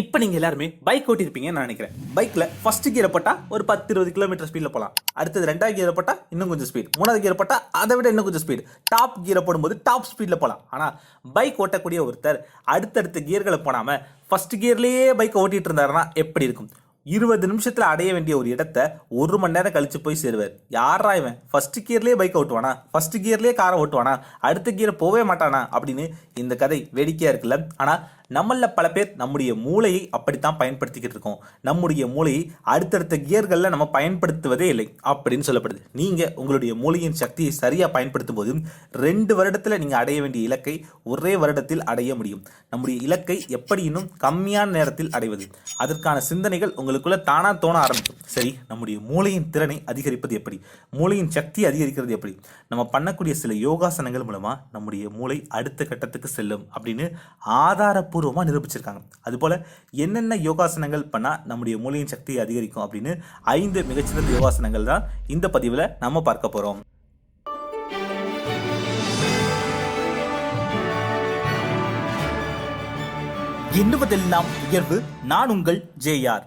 இப்போ நீங்கள் எல்லாருமே பைக் ஓட்டியிருப்பீங்கன்னு நான் நினைக்கிறேன். பைக்கில் ஃபர்ஸ்ட் கியர் போட்டால் ஒரு பத்து இருபது கிலோமீட்டர் ஸ்பீடில் போகலாம் அடுத்தது ரெண்டாவது கியரை போட்டால் இன்னும் கொஞ்சம் ஸ்பீட் மூணாவது கியரை போட்டால் அதை விட இன்னும் கொஞ்சம் ஸ்பீடு டாப் கியரை போடும்போது டாப் ஸ்பீடில் போகலாம் ஆனால் பைக் ஓட்டக்கூடிய ஒருத்தர் அடுத்தடுத்த கியர்களை போடாமல் ஃபர்ஸ்ட் கியர்லேயே பைக்கை ஓட்டிகிட்டு இருந்தாருன்னா எப்படி இருக்கும்? இருபது நிமிஷத்தில் அடைய வேண்டிய ஒரு இடத்த ஒரு மணி நேரம் கழித்து போய் சேருவார். யாரா இவன்? ஃபர்ஸ்ட் கியர்லேயே பைக் ஓட்டுவானா? ஃபர்ஸ்ட் கியர்லேயே காரை ஓட்டுவானா? அடுத்த கியர் போகவே மாட்டானா? அப்படின்னு இந்த கதை வேடிக்கையாக இருக்குல்ல. ஆனால் நம்மளில் பல பேர் நம்முடைய மூளையை அப்படித்தான் பயன்படுத்திக்கிட்டு இருக்கோம். நம்முடைய மூளையை அடுத்தடுத்த கியர்களில் நம்ம பயன்படுத்துவதே இல்லை அப்படின்னு சொல்லப்படுது. நீங்கள் உங்களுடைய மூளையின் சக்தியை சரியாக பயன்படுத்தும் போது ரெண்டு வருடத்தில் நீங்கள் அடைய வேண்டிய இலக்கை ஒரே வருடத்தில் அடைய முடியும். நம்முடைய இலக்கை எப்படி இன்னும் கம்மியான நேரத்தில் அடைவது? அதற்கான சிந்தனைகள் உங்களுக்குள்ள தானாக தோண ஆரம்பிக்கும். சரி நம்முடைய மூளையின் திறனை அதிகரிப்பது எப்படி? மூளையின் சக்தி அதிகரிக்கிறது எப்படி? நம்ம பண்ணக்கூடிய சில யோகாசனங்கள் மூலமாக நம்முடைய மூளை அடுத்த கட்டத்துக்கு செல்லும் அப்படின்னு ஆதாரப்பூர்வமாக நிரூபிச்சிருக்காங்க. அதுபோல் என்னென்ன யோகாசனங்கள் பண்ணால் நம்முடைய மூளையின் சக்தியை அதிகரிக்கும் அப்படின்னு ஐந்து மிகச்சிறந்த யோகாசனங்கள் தான் இந்த பதிவில் நம்ம பார்க்க போகிறோம் எண்ணுவதெல்லாம் உயர்வு நான் உங்கள் ஜேஆர்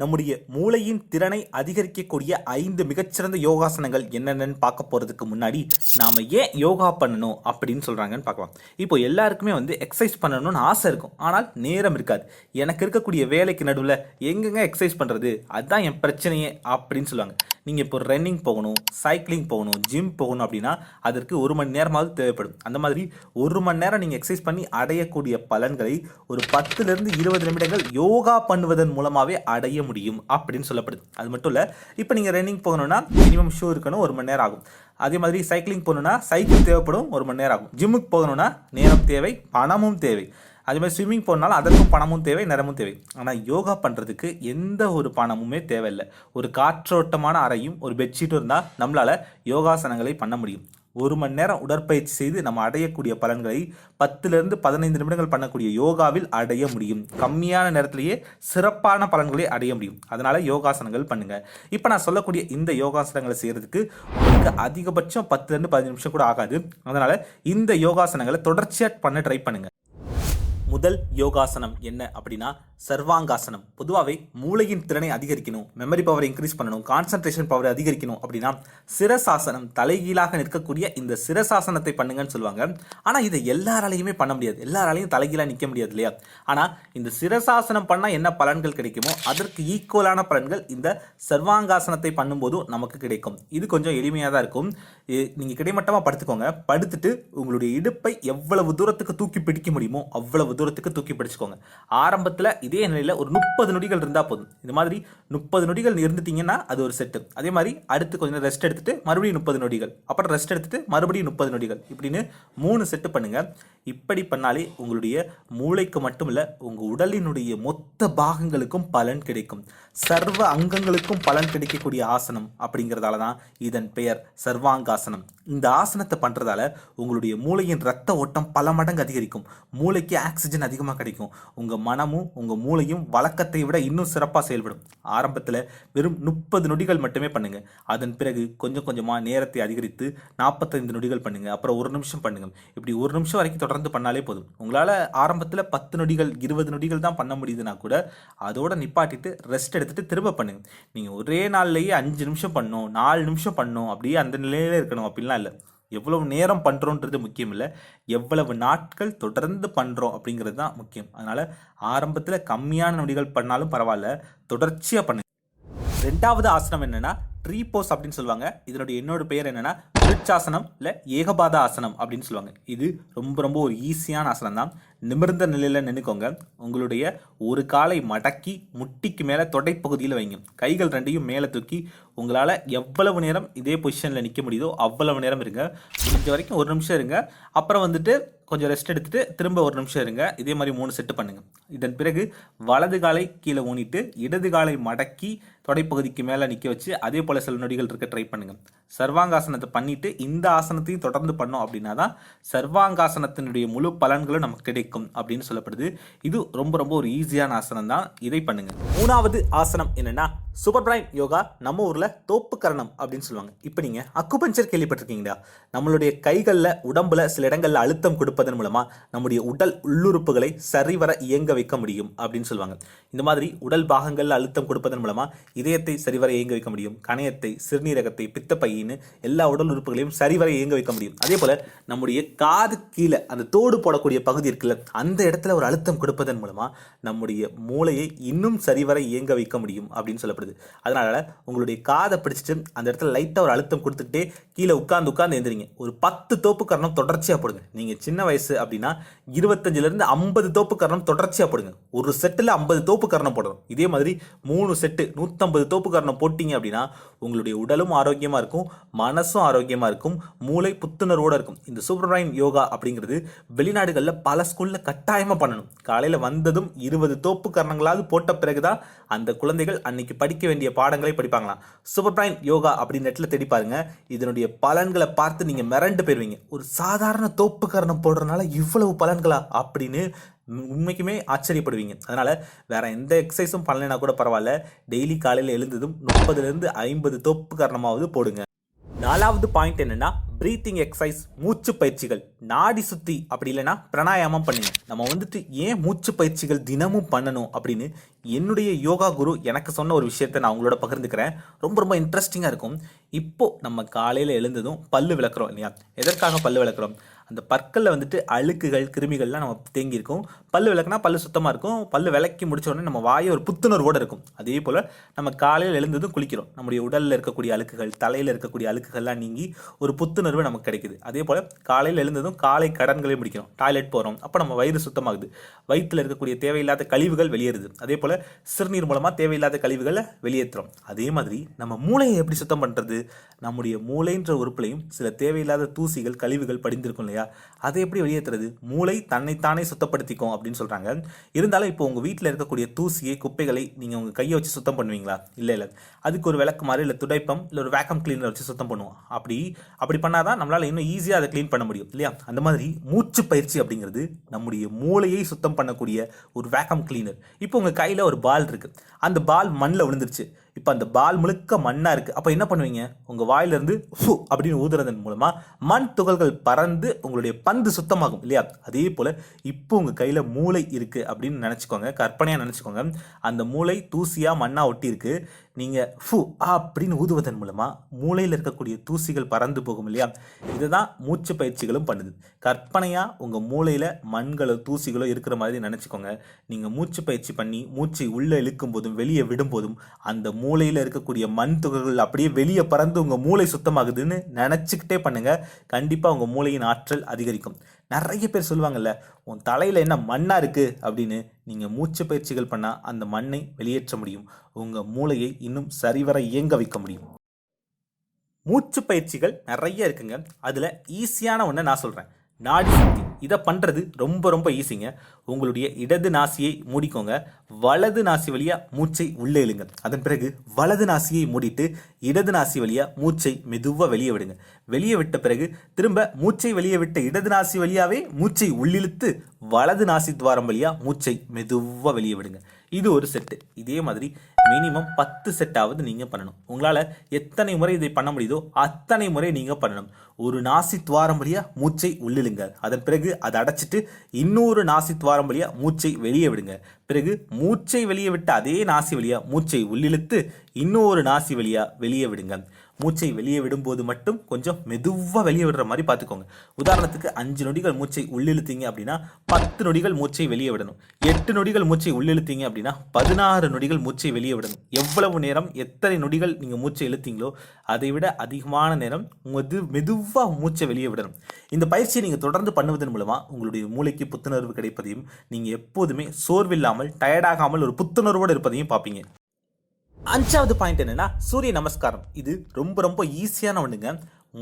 நம்முடைய மூளையின் திறனை அதிகரிக்கக்கூடிய ஐந்து மிகச்சிறந்த யோகாசனங்கள் என்னென்னு பார்க்க போகிறதுக்கு முன்னாடி நாம் ஏன் யோகா பண்ணணும் அப்படின்னு சொல்கிறாங்கன்னு பார்க்கலாம். இப்போ எல்லாருக்குமே வந்து எக்ஸசைஸ் பண்ணணும்னு ஆசை இருக்கும். ஆனால் நேரம் இருக்காது. எனக்கு இருக்கக்கூடிய வேலைக்கு நடுவில் எங்கெங்க எக்ஸசைஸ் பண்ணுறது அதுதான் என் பிரச்சனையே அப்படின்னு சொல்லுவாங்க. நீங்கள் இப்போ ரன்னிங் போகணும் சைக்கிளிங் போகணும் ஜிம் போகணும் அப்படின்னா அதற்கு ஒரு மணி நேரமாவது தேவைப்படும். அந்த மாதிரி ஒரு மணி நேரம் நீங்கள் எக்ஸசைஸ் பண்ணி அடையக்கூடிய பலன்களை ஒரு பத்துலேருந்து இருபது நிமிடங்கள் யோகா பண்ணுவதன் மூலமாகவே அடைய முடியும் அப்படின்னு சொல்லப்படுது. அது மட்டும் இல்லை இப்போ நீங்கள் ரன்னிங் போகணும்னா மினிமம் ஷூ இருக்கணும் ஒரு மணி நேரம் ஆகும். அதே மாதிரி சைக்கிளிங் போகணுன்னா சைக்கிள் தேவைப்படும் ஒரு மணி நேரம் ஆகும். ஜிம்முக்கு போகணும்னா நேரம் தேவை பணமும் தேவை. அதே மாதிரி ஸ்விம்மிங் போனாலும் அதற்கும் பணமும் தேவை நேரமும் தேவை. ஆனால் யோகா பண்ணுறதுக்கு எந்த ஒரு பணமுமே தேவையில்லை. ஒரு காற்றோட்டமான அறையும் ஒரு பெட்ஷீட்டும் இருந்தால் நம்மளால் யோகாசனங்களை பண்ண முடியும். ஒரு மணி நேரம் உடற்பயிற்சி செய்து நம்ம அடையக்கூடிய பலன்களை பத்துலேருந்து பதினைந்து நிமிடங்கள் பண்ணக்கூடிய யோகாவில் அடைய முடியும். கம்மியான நேரத்திலேயே சிறப்பான பலன்களை அடைய முடியும். அதனால் யோகாசனங்கள் பண்ணுங்கள் இப்போ நான் சொல்லக்கூடிய இந்த யோகாசனங்களை செய்கிறதுக்கு உங்களுக்கு அதிகபட்சம் பத்துலேருந்து பதினஞ்சு நிமிஷம் கூட ஆகாது. அதனால் இந்த யோகாசனங்களை தொடர்ச்சியாக பண்ண ட்ரை பண்ணுங்கள் முதல் யோகாசனம் என்ன அப்படின்னா சர்வாங்காசனம். பொதுவாகவே மூளையின் திறனை அதிகரிக்கணும் மெமரி பவரை இன்க்ரீஸ் பண்ணணும் கான்சன்ட்ரேஷன் பவரை அதிகரிக்கணும் அப்படின்னா சிரசாசனம் தலைகீழாக நிற்கக்கூடிய இந்த சிரசாசனத்தை பண்ணுங்கன்னு சொல்லுவாங்க. ஆனால் இதை எல்லாராலையுமே பண்ண முடியாது. எல்லாராலையும் தலைகீழாக நிற்க முடியாது இல்லையா? ஆனால் இந்த சிரசாசனம் பண்ணால் என்ன பலன்கள் கிடைக்குமோ அதற்கு ஈக்குவலான பலன்கள் இந்த சர்வாங்காசனத்தை பண்ணும்போதும் நமக்கு கிடைக்கும். இது கொஞ்சம் எளிமையாக தான் இருக்கும். நீங்கள் கிடைமட்டமாக படுத்துக்கோங்க. படுத்துட்டு உங்களுடைய இடுப்பை எவ்வளவு தூரத்துக்கு தூக்கி பிடிக்க முடியுமோ அவ்வளவு தூரத்துக்கு தூக்கி பிடிச்சிக்கோங்க. ஆரம்பத்தில் இதே நிலையில் ஒரு முப்பது நொடிகள் இருந்தால் போதும். இந்த மாதிரி முப்பது நொடிகள் இருந்துட்டீங்கன்னா அது ஒரு செட்டு அதே மாதிரி அடுத்து கொஞ்சம் ரெஸ்ட் எடுத்துட்டு மறுபடியும் முப்பது நொடிகள். அப்புறம் ரெஸ்ட் எடுத்துட்டு மறுபடியும் முப்பது நொடிகள். இப்படின்னு மூணு செட்டு பண்ணுங்க. இப்படி பண்ணாலே உங்களுடைய மூளைக்கு மட்டும் இல்லை உங்கள் உடலினுடைய மொத்த பாகங்களுக்கும் பலன் கிடைக்கும். சர்வ அங்கங்களுக்கும் பலன் கிடைக்கக்கூடிய ஆசனம் அப்படிங்கிறதால தான் இதன் பெயர் சர்வாங்காசனம். இந்த ஆசனத்தை பண்ணுறதால உங்களுடைய மூளையின் ரத்த ஓட்டம் பல மடங்கு அதிகரிக்கும். மூளைக்கு ஆக்சிஜன் அதிகமாக கிடைக்கும். உங்கள் மனமும் உங்கள் மூளையும் வழக்கத்தை விட இன்னும் சிறப்பாக செயல்படும். ஆரம்பத்தில் வெறும் முப்பது நொடிகள் மட்டுமே பண்ணுங்கள் அதன் பிறகு கொஞ்சம் கொஞ்சமாக நேரத்தை அதிகரித்து நாற்பத்தைந்து நொடிகள் பண்ணுங்கள் அப்புறம் ஒரு நிமிஷம் பண்ணுங்கள் இப்படி ஒரு நிமிஷம் வரைக்கும் தொடர்ந்து பண்ணாலே போதும். உங்களால் ஆரம்பத்தில் பத்து நொடிகள் இருபது நொடிகள் தான் பண்ண முடியுதுன்னா கூட அதோட நிப்பாட்டிட்டு ரெஸ்ட் எடுத்துகிட்டு திரும்ப பண்ணுங்கள் நீங்கள் ஒரே நாள்லேயே அஞ்சு நிமிஷம் பண்ணும் நாலு நிமிஷம் பண்ணும் அப்படியே அந்த நிலையில இருக்கணும். அப்படின்லாம் இல்லை. எவ்வளவு நேரம் பண்ணுறோன்றது முக்கியம் இல்லை எவ்வளவு நாட்கள் தொடர்ந்து பண்ணுறோம் அப்படிங்கிறது தான் முக்கியம். அதனால் ஆரம்பத்தில் கம்மியான நொடிகள் பண்ணாலும் பரவாயில்ல. தொடர்ச்சியாக பண்ணுங்க. ரெண்டாவது ஆசனம் என்னென்னா ட்ரீ போஸ் அப்படின்னு சொல்லுவாங்க. இதனுடைய என்னோட பெயர் என்னன்னா விருட்சாசனம் இல்லை ஏகபாத ஆசனம் அப்படின்னு சொல்லுவாங்க. இது ரொம்ப ரொம்ப ஒரு ஈஸியான ஆசனம் தான். நிமிர்ந்த நிலையில் நின்றுக்கோங்க உங்களுடைய ஒரு காலை மடக்கி முட்டிக்கு மேலே தொடைப்பகுதியில் வைங்க. கைகள் ரெண்டையும் மேலே தூக்கி உங்களால் எவ்வளவு நேரம் இதே பொசிஷனில் நிற்க முடியுதோ அவ்வளவு நேரம் இருங்க. முடிஞ்ச வரைக்கும் ஒரு நிமிஷம் இருங்க. அப்புறம் வந்துட்டு கொஞ்சம் ரெஸ்ட் எடுத்துகிட்டு திரும்ப ஒரு நிமிஷம் இருங்க. இதே மாதிரி மூணு செட்டு பண்ணுங்கள் இதன் பிறகு வலது காலை கீழே ஊனிட்டு இடது காலை மடக்கி தொடைப்பகுதிக்கு மேலே நிற்க வச்சு அதே போல் சில நொடிகள் இருக்க ட்ரை பண்ணுங்கள் சர்வாங்காசனத்தை பண்ணிட்டு இந்த ஆசனத்தையும் தொடர்ந்து பண்ணோம் அப்படின்னா தான் சர்வாங்காசனத்தினுடைய முழு பலன்களும் நமக்கு கிடைக்கும் அப்படின்னு சொல்லப்படுது. இது ரொம்ப ரொம்ப ஒரு ஈஸியான ஆசனம் தான். இதை பண்ணுங்கள் மூணாவது ஆசனம் என்னன்னா சூப்பர் பிரைன் யோகா நம்ம ஊரில் தோப்பு கரணம் அப்படின்னு சொல்லுவாங்க. இப்போ நீங்கள் அக்குபஞ்சர் கேள்விப்பட்டிருக்கீங்களா? நம்மளுடைய கைகளில் உடம்புல சில இடங்களில் அழுத்தம் கொடுப்பதன் மூலமாக நம்முடைய உடல் உள்ளுறுப்புகளை சரிவர இயங்க வைக்க முடியும் அப்படின்னு சொல்லுவாங்க. இந்த மாதிரி உடல் பாகங்களில் அழுத்தம் கொடுப்பதன் மூலமாக இதயத்தை சரிவர இயங்க வைக்க முடியும்? கணையத்தை சிறுநீரகத்தை பித்தப்பையின்னு எல்லா உடல் உறுப்புகளையும் சரிவர இயங்க வைக்க முடியும்? அதே போல் நம்முடைய காது கீழே அந்த தோடு போடக்கூடிய பகுதி இருக்குல்ல அந்த இடத்துல ஒரு அழுத்தம் கொடுப்பதன் மூலமாக நம்முடைய மூளையை இன்னும் சரிவர இயங்க வைக்க முடியும் அப்படின்னு சொல்லப்படுது. அதனால உங்களுடைய காதை பிடிச்சிட்டு அந்த இடத்துல லைட்டாக ஒரு அழுத்தம் கொடுத்துட்டே கீழே உட்காந்து உட்காந்து எழுந்திரிங்க ஒரு பத்து தோப்பு கரணம் தொடர்ச்சியாக போடுங்க. நீங்கள் சின்ன வயசு அப்படின்னா இருபத்தஞ்சிலேருந்து ஐம்பது தோப்பு கரணம் தொடர்ச்சியாக போடுங்க. ஒரு செட்டில் ஐம்பது தோப்பு கரணம் போடணும். இதே மாதிரி மூணு செட்டு நூற்றம்பது ஐம்பது தோப்புக்காரனை போட்டிங்க அப்படின்னா உங்களுடைய உடலும் ஆரோக்கியமாக இருக்கும் மனசும் ஆரோக்கியமாக இருக்கும் மூளை புத்துணர்வோடு இருக்கும். இந்த சூப்பர் யோகா அப்படிங்கிறது வெளிநாடுகளில் பல ஸ்கூலில் கட்டாயமாக பண்ணணும். காலையில் வந்ததும் இருபது தோப்புக்கரணங்களாவது போட்ட பிறகு தான் அந்த குழந்தைகள் அன்னைக்கு படிக்க வேண்டிய பாடங்களை படிப்பாங்களாம். சூப்பர் யோகா அப்படின்னு நெட்டில் தேடி பாருங்க. இதனுடைய பலன்களை பார்த்து நீங்கள் மிரண்டு போயிடுவீங்க ஒரு சாதாரண தோப்பு கரணம் போடுறதுனால இவ்வளவு பலன்களா அப்படின்னு உண்மைக்குமே ஆச்சரியப்படுவீங்க. அதனால் வேறு எந்த எக்ஸசைஸும் பண்ணலைனா கூட பரவாயில்ல. டெய்லி காலையில் எழுந்ததும் முப்பதுலேருந்து ஐம்பது தோப்பு காரணமாவது போடுங்க. நாலாவது பாயிண்ட் என்னென்னா ப்ரீத்திங் எக்ஸசைஸ் மூச்சு பயிற்சிகள். நாடி சுத்தி அப்படி இல்லைன்னா பிராணாயாமம் பண்ணுங்க. நம்ம வந்துட்டு ஏன் மூச்சு பயிற்சிகள் தினமும் பண்ணணும் அப்படின்னு என்னுடைய யோகா குரு எனக்கு சொன்ன ஒரு விஷயத்தை நான் உங்களோட பகிர்ந்துக்கிறேன். ரொம்ப ரொம்ப இன்ட்ரெஸ்டிங்காக இருக்கும். இப்போது நம்ம காலையில் எழுந்ததும் பல்லு விளக்குறோம் இல்லையா? எதற்காக பல்லு விளக்குறோம்? அந்த பற்களில் வந்துட்டு அழுக்குகள் கிருமிகள்லாம் நம்ம தேங்கியிருக்கும். பல் பல்லு விளக்குனா பல் சுத்தமாக இருக்கும். பல்லு விளக்கி முடிச்ச உடனே நம்ம வாயை ஒரு புத்துணர்வோடு இருக்கும். அதே போல் நம்ம காலையில் எழுந்ததும் குளிக்கிறோம். நம்முடைய உடலில் இருக்கக்கூடிய அழுக்குகள் தலையில் இருக்கக்கூடிய அழுக்குகள்லாம் நீங்கி ஒரு புத்துணர்வு நமக்கு கிடைக்குது. அதே போல் காலையில் எழுந்ததும் காலை கடன்களையும் முடிக்கிறோம். டாய்லெட் போகிறோம் அப்போ நம்ம வயிறு சுத்தமாகுது. வயிற்றில் இருக்கக்கூடிய தேவையில்லாத கழிவுகள் வெளியேறுது. அதே போல் சிறுநீர் மூலமாக தேவையில்லாத கழிவுகளை வெளியேற்றுறோம் அதே மாதிரி நம்ம மூளையை எப்படி சுத்தம் பண்ணுறது நம்முடைய மூளைன்ற உறுப்புலையும் சில தேவையில்லாத தூசிகள் கழிவுகள் படிந்திருக்கும் இல்லையா? அதை எப்படி வெளியேற்றுறது மூளை தன்னைத்தானே சுத்தப்படுத்திக்கும் அப்படின்னு சொல்கிறாங்க இருந்தாலும் இப்போ உங்கள் வீட்டில் இருக்கக்கூடிய தூசியை குப்பைகளை நீங்கள் உங்கள் கையை வச்சு சுத்தம் பண்ணுவீங்களா? இல்லை இல்லை. அதுக்கு ஒரு விளக்குமாறு இல்லை துடைப்பம் இல்லை ஒரு வேக்கம் கிளீனர் வச்சு சுத்தம் பண்ணுவோம். அப்படி அப்படி பண்ணாதான் நம்மளால் இன்னும் ஈஸியாக அதை க்ளீன் பண்ண முடியும் இல்லையா? அந்த மாதிரி மூச்சு பயிற்சி அப்படிங்கிறது நம்முடைய மூளையை சுத்தம் பண்ணக்கூடிய ஒரு வேக்கம் கிளீனர் இப்போ உங்கள் கையில் ஒரு பால் இருக்குது அந்த பால் மண்ணில் விழுந்துருச்சு. இப்போ அந்த பால் முழுக்க மண்ணாக இருக்குது அப்போ என்ன பண்ணுவீங்க? உங்கள் வாயிலிருந்து ஃபு அப்படின்னு ஊதுறதன் மூலமாக மண் துகள்கள் பறந்து உங்களுடைய பந்து சுத்தமாகும் இல்லையா? அதே போல் இப்போ உங்கள் கையில் மூளை இருக்குது அப்படின்னு நினச்சிக்கோங்க. கற்பனையாக நினச்சிக்கோங்க. அந்த மூளை தூசியாக மண்ணாக ஒட்டியிருக்கு நீங்கள் ஃபு அப்படின்னு ஊதுவதன் மூலமாக மூளையில் இருக்கக்கூடிய தூசிகள் பறந்து போகும் இல்லையா? இதுதான் மூச்சு பயிற்சிகளும் பண்ணுது. கற்பனையாக உங்கள் மூளையில் மண்களோ தூசிகளோ இருக்கிற மாதிரி நினச்சிக்கோங்க. நீங்கள் மூச்சு பயிற்சி பண்ணி மூச்சை உள்ளே இழுக்கும் போதும் வெளியே விடும்போதும் அந்த மூளையில் இருக்கக்கூடிய மண் துகள்கள் அப்படியே வெளியே பறந்து உங்கள் மூளை சுத்தமாகுதுன்னு நினச்சிக்கிட்டே பண்ணுங்கள் கண்டிப்பாக உங்கள் மூளையின் ஆற்றல் அதிகரிக்கும். நிறைய பேர் சொல்லுவாங்கல்ல உன் தலையில் என்ன மண்ணாக இருக்குது அப்படின்னு நீங்கள் மூச்சு பயிற்சிகள் பண்ணால் அந்த மண்ணை வெளியேற்ற முடியும். உங்கள் மூளையை இன்னும் சரிவர இயங்க வைக்க முடியும். மூச்சு பயிற்சிகள் நிறைய இருக்குங்க. அதில் ஈஸியான ஒன்றை நான் சொல்கிறேன் நாடி சுத்தி. இதை பண்ணுறது ரொம்ப ரொம்ப ஈஸிங்க உங்களுடைய இடது நாசியை மூடிக்கோங்க. வலது நாசி வழியாக மூச்சை உள்ளே இழுங்க. அதன் பிறகு வலது நாசியை மூடிட்டு இடது நாசி வழியாக மூச்சை மெதுவாக வெளியே விடுங்க. வெளியே விட்ட பிறகு திரும்ப மூச்சை வெளியே விட்ட இடது நாசி வழியாகவே மூச்சை உள்ளிழுத்து வலது நாசி துவாரம் வழியாக மூச்சை மெதுவாக வெளியே விடுங்க. இது ஒரு செட்டு இதே மாதிரி மினிமம் பத்து செட்டாவது நீங்கள் பண்ணணும். உங்களால் எத்தனை முறை இதை பண்ண முடியுதோ அத்தனை முறை நீங்கள் பண்ணணும். ஒரு நாசி துவாரம் வழியாக மூச்சை உள்ளிழுங்க. அதன் பிறகு அதை அடைச்சிட்டு இன்னொரு நாசி துவாரம் வழியாக மூச்சை வெளியே விடுங்க. பிறகு மூச்சை வெளியே விட்டு அதே நாசி வழியாக மூச்சை உள்ளிழுத்து இன்னொரு நாசி வழியாக வெளியே விடுங்க. மூச்சை வெளியே விடும்போது மட்டும் கொஞ்சம் மெதுவாக வெளியே விடுற மாதிரி பார்த்துக்கோங்க. உதாரணத்துக்கு அஞ்சு நொடிகள் மூச்சை உள்ளிழுத்தீங்க அப்படின்னா பத்து நொடிகள் மூச்சை வெளியே விடணும். எட்டு நொடிகள் மூச்சை உள்ளிழுத்தீங்க அப்படின்னா பதினாறு நொடிகள் மூச்சை வெளியே விடணும். எவ்வளவு நேரம் எத்தனை நொடிகள் நீங்கள் மூச்சை இழுத்தீங்களோ அதை விட அதிகமான நேரம் மெது மெதுவாக மூச்சை வெளியே விடணும். இந்த பயிற்சியை நீங்கள் தொடர்ந்து பண்ணுவதன் மூலமாக உங்களுடைய மூளைக்கு புத்துணர்வு கிடைப்பதையும் நீங்கள் எப்போதுமே சோர்வில்லாமல் டயர்டாகாமல் ஒரு புத்துணர்வோடு இருப்பதையும் பார்ப்பீங்க. அஞ்சாவது பாயிண்ட் என்னன்னா சூரிய நமஸ்காரம். இது ரொம்ப ரொம்ப ஈஸியான ஒண்ணுங்க.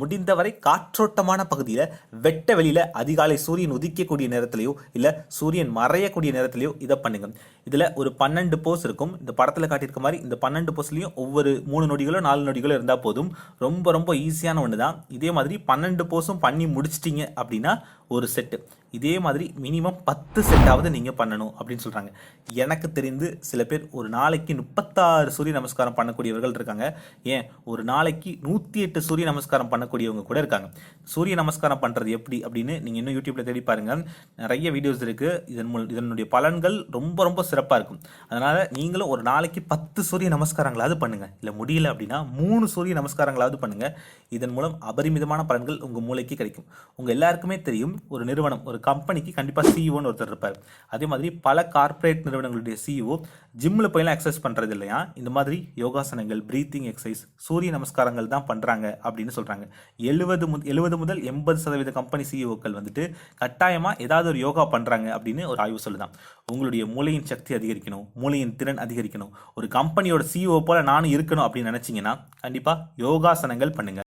முடிந்தவரை காற்றோட்டமான பகுதியில் வெட்ட வெளியில் அதிகாலை சூரியன் உதிக்கக்கூடிய நேரத்திலையோ இல்லை சூரியன் மறையக்கூடிய நேரத்திலையோ இதை பண்ணுங்க. இதில் ஒரு பன்னெண்டு போஸ் இருக்கும். இந்த படத்தில் காட்டியிருக்க மாதிரி இந்த பன்னெண்டு போஸ்லையும் ஒவ்வொரு மூணு நொடிகளோ நாலு நொடிகளோ இருந்தால் போதும். ரொம்ப ரொம்ப ஈஸியான ஒன்று தான் இதே மாதிரி பன்னெண்டு போஸும் பண்ணி முடிச்சிட்டிங்க அப்படின்னா ஒரு செட்டு இதே மாதிரி மினிமம் பத்து செட்டாவது நீங்கள் பண்ணணும் அப்படின்னு சொல்கிறாங்க எனக்கு தெரிந்து சில பேர் ஒரு நாளைக்கு முப்பத்தாறு சூரிய நமஸ்காரம் பண்ணக்கூடியவர்கள் இருக்காங்க. ஏன்? ஒரு நாளைக்கு நூற்றி எட்டு சூரிய நமஸ்காரம் பண்ணக்கூடியவங்க கூட இருக்காங்க. சூரிய நமஸ்காரம் பண்ணுறது எப்படி அப்படின்னு நீங்கள் இன்னும் யூடியூப்பில் தேடி பாருங்கள் நிறைய வீடியோஸ் இருக்குது இதன் மூலம் இதனுடைய பலன்கள் ரொம்ப ரொம்ப சிறப்பாக இருக்கும். அதனால் நீங்களும் ஒரு நாளைக்கு பத்து சூரிய நமஸ்காரங்களாவது பண்ணுங்கள் இல்லை முடியல அப்படின்னா மூணு சூரிய நமஸ்காரங்களாவது பண்ணுங்கள் இதன் மூலம் அபரிமிதமான பலன்கள் உங்கள் மூளைக்கு கிடைக்கும். உங்கள் எல்லாருக்குமே தெரியும். ஒரு நிறுவனம் ஒரு கம்பெனிக்கு கண்டிப்பாக சிஇஓன்னு ஒருத்தர் இருப்பார். அதே மாதிரி பல கார்ப்பரேட் நிறுவனங்களுடைய சிஇஓ ஜிம்மில் போயெல்லாம் எக்ஸசைஸ் பண்ணுறது இல்லையா? இந்த மாதிரி யோகாசனங்கள் ப்ரீத்திங் எக்ஸசைஸ் சூரிய நமஸ்காரங்கள் தான் பண்ணுறாங்க அப்படின்னு சொல்கிறாங்க எழுபது மு எழுபது முதல் எண்பது சதவீத கம்பெனி சிஇஓக்கள் வந்துட்டு கட்டாயமாக ஏதாவது ஒரு யோகா பண்ணுறாங்க அப்படின்னு ஒரு ஆய்வு சொல்லுதான். உங்களுடைய மூளையின் சக்தி அதிகரிக்கணும் மூளையின் திறன் அதிகரிக்கணும். ஒரு கம்பெனியோட சிஇஓ போல் நானும் இருக்கணும் அப்படின்னு நினச்சிங்கன்னா கண்டிப்பாக யோகாசனங்கள் பண்ணுங்கள்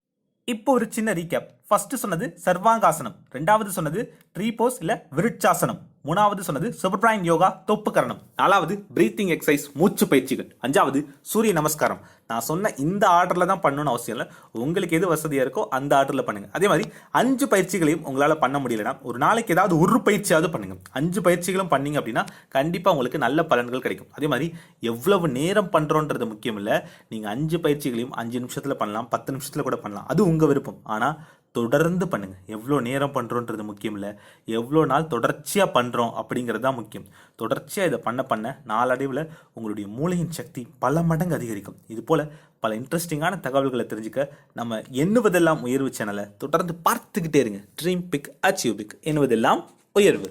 இப்போ ஒரு சின்ன ரீகேப் ஃபர்ஸ்ட் சொன்னது சர்வாங்காசனம். ரெண்டாவது சொன்னது ட்ரீ போஸ் விருட்சாசனம். மூணாவது சொன்னது சுப்ராயின் யோகா தொப்பு கரணம். நாலாவது பிரீத்திங் எக்ஸசைஸ் மூச்சு பயிற்சிகள். அஞ்சாவது சூரிய நமஸ்காரம். நான் சொன்ன இந்த ஆர்டரில் தான் பண்ணணும்னு அவசியம் இல்லை. உங்களுக்கு எது வசதியாக இருக்கோ அந்த ஆர்டரில் பண்ணுங்கள் அதே மாதிரி அஞ்சு பயிற்சிகளையும் உங்களால் பண்ண முடியலனா ஒரு நாளைக்கு ஏதாவது ஒரு பயிற்சியாவது பண்ணுங்கள் அஞ்சு பயிற்சிகளும் பண்ணீங்க அப்படின்னா கண்டிப்பாக உங்களுக்கு நல்ல பலன்கள் கிடைக்கும். அதே மாதிரி எவ்வளவு நேரம் பண்ணுறோன்றது முக்கியம் இல்லை. நீங்கள் அஞ்சு பயிற்சிகளையும் அஞ்சு நிமிஷத்தில் பண்ணலாம் பத்து நிமிஷத்தில் கூட பண்ணலாம். அது உங்கள் விருப்பம். ஆனால் தொடர்ந்து பண்ணுங்க. எவ்வளோ நேரம் பண்ணுறோன்றது முக்கியம் இல்லை. எவ்வளோ நாள் தொடர்ச்சியாக பண்ணுறோம் அப்படிங்கிறது தான் முக்கியம். தொடர்ச்சியாக இதை பண்ண பண்ண நாளடைவில் உங்களுடைய மூளையின் சக்தி பல மடங்கு அதிகரிக்கும். இது போல் பல இன்ட்ரெஸ்டிங்கான தகவல்களை தெரிஞ்சுக்க நம்ம எண்ணுவதெல்லாம் உயர்வு சேனலை தொடர்ந்து பார்த்துக்கிட்டே இருங்க. ட்ரீம் பிக் அச்சீவ் பிக் எண்ணுவதெல்லாம் உயர்வு.